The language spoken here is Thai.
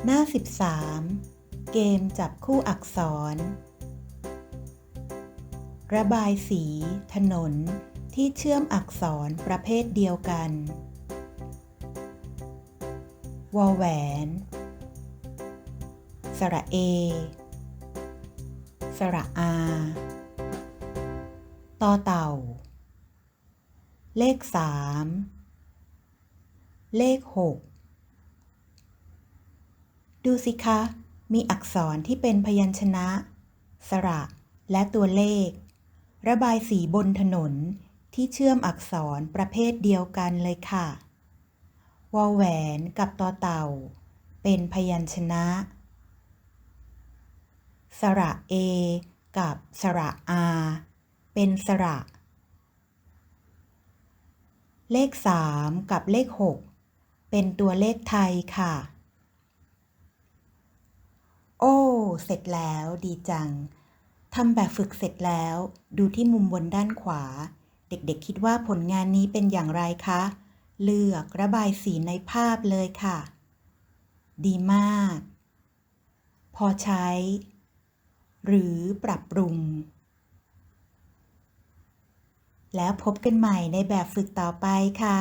53เกมจับคู่อักษร ระบายสี ถนนที่เชื่อมอักษรประเภทเดียวกันวอแหวน สระเอ สระอาต่อเต่า เลขสาม เลขหก ดูสิคะ มีอักษรที่เป็นพยัญชนะ สระ และตัวเลข ระบายสีบนถนนที่เชื่อมอักษรประเภทเดียวกันเลยค่ะ วอแหวนกับตอเต่า เป็นพยัญชนะ สระเอกับสระอาเป็นสระ เลขสามกับเลขหกเป็นตัวเลขไทยค่ะ โอ้ เสร็จแล้วดีจัง ทำแบบฝึกเสร็จแล้ว ดูที่มุมบนด้านขวา เด็กๆคิดว่าผลงานนี้เป็นอย่างไรคะ เลือกระบายสีในภาพเลยค่ะ ดีมาก พอใช้ หรือปรับปรุง แล้วพบกันใหม่ในแบบฝึกต่อไปค่ะ